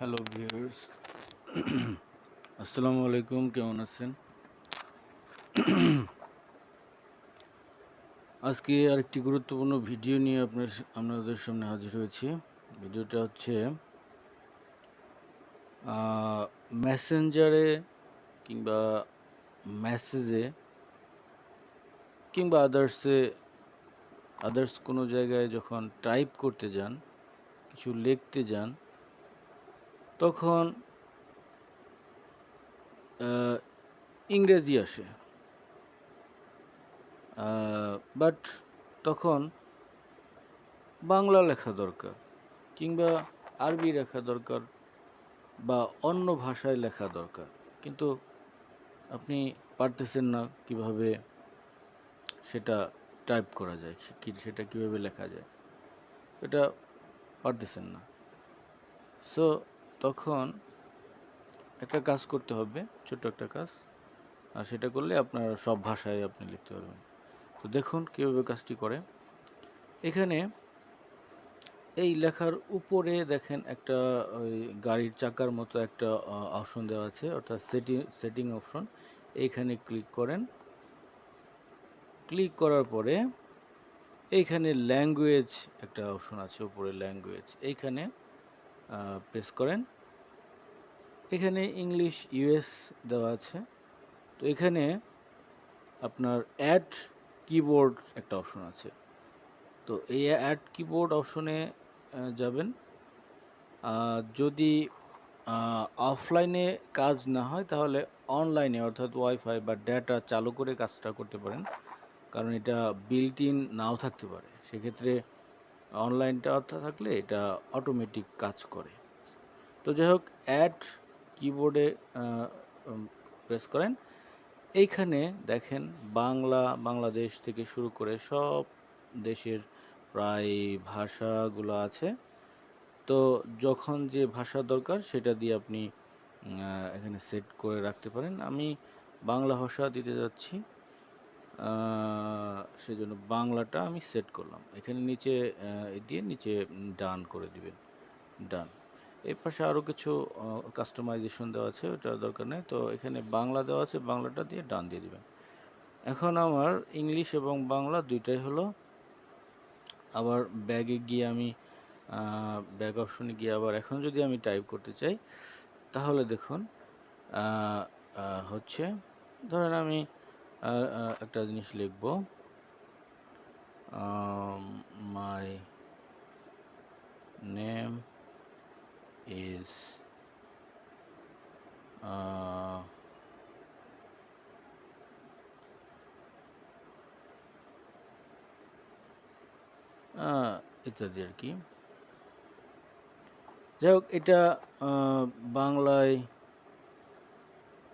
Hello viewers আসসালামু আলাইকুম কেমন আছেন? আজকে আরেকটি গুরুত্বপূর্ণ ভিডিও নিয়ে আপনার আপনাদের সামনে হাজির হয়েছি। ভিডিওটা হচ্ছে মেসেঞ্জারে কিংবা মেসেজে কিংবা আদার্সে, আদার্স কোনো জায়গায় যখন টাইপ করতে যান, কিছু লিখতে যান তখন ইংরেজি আসে। বাট তখন বাংলা লেখা দরকার কিংবা আরবি লেখা দরকার বা অন্য ভাষায় লেখা দরকার। কিন্তু আপনি পারতেছেন না কীভাবে সেটা টাইপ করা যায় কি, সেটা কীভাবে লেখা যায় সেটা পারতেছেন না। সো তখন একটা কাজ করতে হবে ছোট একটা কাজ। আর সেটা করলে আপনার সব ভাষায় আপনি লিখতে পারবেন। তো দেখুন কীভাবে কাজটি করে। এখানে এই লেখার উপরে দেখেন একটা ওই গাড়ির চাকার মতো একটা অপশন দেওয়া আছে, অর্থাৎ সেটিং সেটিং অপশন। এইখানে ক্লিক করেন। ক্লিক করার পরে এইখানে ল্যাঙ্গুয়েজ একটা অপশন আছে, উপরে ল্যাঙ্গুয়েজ। এইখানে প্রেস করেন। এখানে ইংলিশ ইউএস দেওয়া আছে। তো এখানে আপনার অ্যাড কিবোর্ড একটা অপশন আছে। তো এই অ্যাড কিবোর্ড অপশনে যাবেন। যদি অফলাইনে কাজ না হয়, তাহলে অনলাইনে অর্থাৎ ওয়াইফাই বা ডেটা চালু করে কাজটা করতে পারেন। কারণ এটা বিল্ট ইন নাও থাকতে পারে। সেক্ষেত্রে অনলাইনটা থাকলে এটা অটোমেটিক কাজ করে। তো যাই হোক অ্যাড কিবোর্ডে প্রেস করেন। এইখানে দেখেন বাংলা, বাংলাদেশ থেকে শুরু করে সব দেশের প্রায় ভাষাগুলো আছে। তো যখন যে ভাষা দরকার সেটা দিয়ে আপনি এখানে সেট করে রাখতে পারেন। আমি বাংলা ভাষা দিতে যাচ্ছি। সেজন্য বাংলাটা আমি সেট করলাম। এখানে নিচে দিয়ে নিচে ডান করে দিবেন। ডান এর পাশে আরও কিছু কাস্টমাইজেশন দেওয়া আছে ওটা দরকার নেই। তো এখানে বাংলা দেওয়া আছে, বাংলাটা দিয়ে ডান দিয়ে দিবেন। এখন আমার ইংলিশ এবং বাংলা দুইটাই হলো। আবার ব্যাগে গিয়ে আমি ব্যাগ অপশনে গিয়ে আবার এখন যদি আমি টাইপ করতে চাই, তাহলে দেখুন হচ্ছে, ধরেন আমি একটা জিনিস লিখব। My name is uh, ah, ইত্যাদি আর কি যাই হোক এটা বাংলায়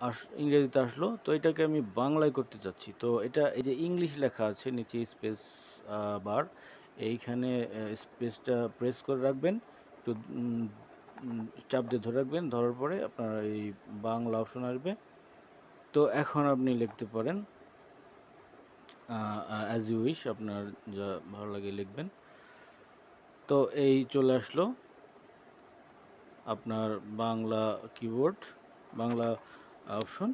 আস ইংরেজিতে আসলো। তো এটাকে আমি বাংলায় করতে চাচ্ছি। তো এটা এই যে ইংলিশ লেখা আছে নিচে স্পেস বার। এইখানে স্পেসটা প্রেস করে রাখবেন। উম, চাপ দিয়ে ধরে রাখবেন। ধরার পরে আপনার এই বাংলা অপশন আসবে। তো এখন আপনি লিখতে পারেন অ্যাজ ইউ উইশ আপনার যা ভালো লাগে লিখবেন। তো এই চলে আসলো। আপনার বাংলা কিবোর্ড বাংলা অপশন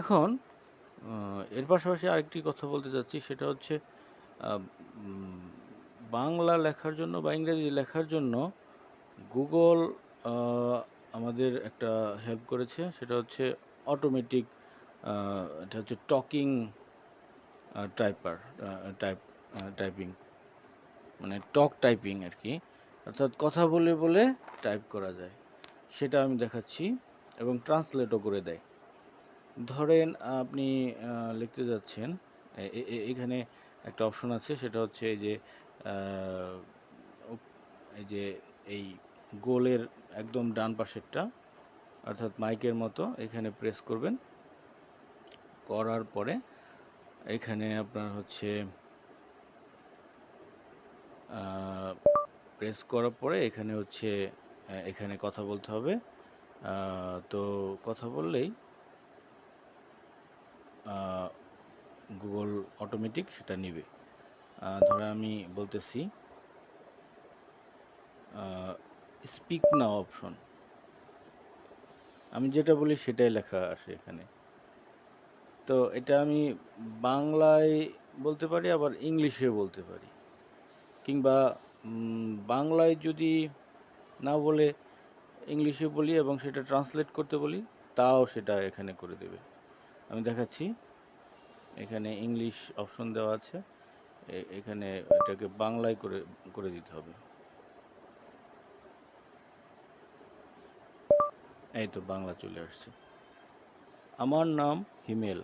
এখন এর পাশাপাশি আরেকটি কথা বলতে চাচ্ছি, সেটা হচ্ছে বাংলা লেখার জন্য বা ইংরেজি লেখার জন্য গুগল আমাদের একটা হেল্প করেছে, সেটা হচ্ছে অটোমেটিক এটা হচ্ছে টকিং টাইপার টাইপ টাইপিং মানে টক টাইপিং আর কি। অর্থাৎ কথা বলে বলে টাইপ করা যায়। সেটা আমি দেখাচ্ছি। এবং ট্রান্সলেটও করে দেয়। ধরেন আপনি লিখতে যাচ্ছেন এখানে একটা অপশন আছে, সেটা হচ্ছে এই যে এই যে, এই গোলের একদম ডান পাশেরটা, অর্থাৎ মাইকের মতো এখানে প্রেস করবেন। করার পরে এখানে আপনার হচ্ছে প্রেস করার পরে এখানে হচ্ছে এখানে কথা বলতে হবে। তো কথা বললেই গুগল অটোমেটিক সেটা নিবে। ধরো আমি বলতেছি স্পিক নাও অপশন আমি যেটা বলি সেটাই লেখা আসে এখানে। তো এটা আমি বাংলায় বলতে পারি, আবার ইংলিশে বলতে পারি। কিংবা বাংলায় যদি না বলে ইংলিশে বলি এবং সেটা ট্রান্সলেট করতে বলি, তাও সেটা এখানে করে দেবে। আমি দেখাচ্ছি, এখানে ইংলিশ অপশন দেওয়া আছে এখানে এটাকে বাংলায় করে করে দিতে হবে। এই তো বাংলা চলে আসছে। আমার নাম হিমেল।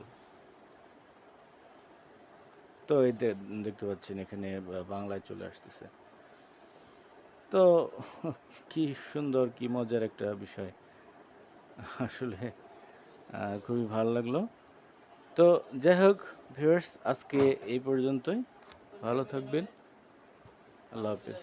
তো এই দেখতে পাচ্ছেন এখানে বাংলায় চলে আসতেছে। তো কি সুন্দর, কি মজার একটা বিষয়। আসলে খুবই ভালো লাগল। তো যাই হোক, ভিউয়ার্স, আজকে এই পর্যন্তই। ভালো থাকবেন। আল্লাহ হাফেজ।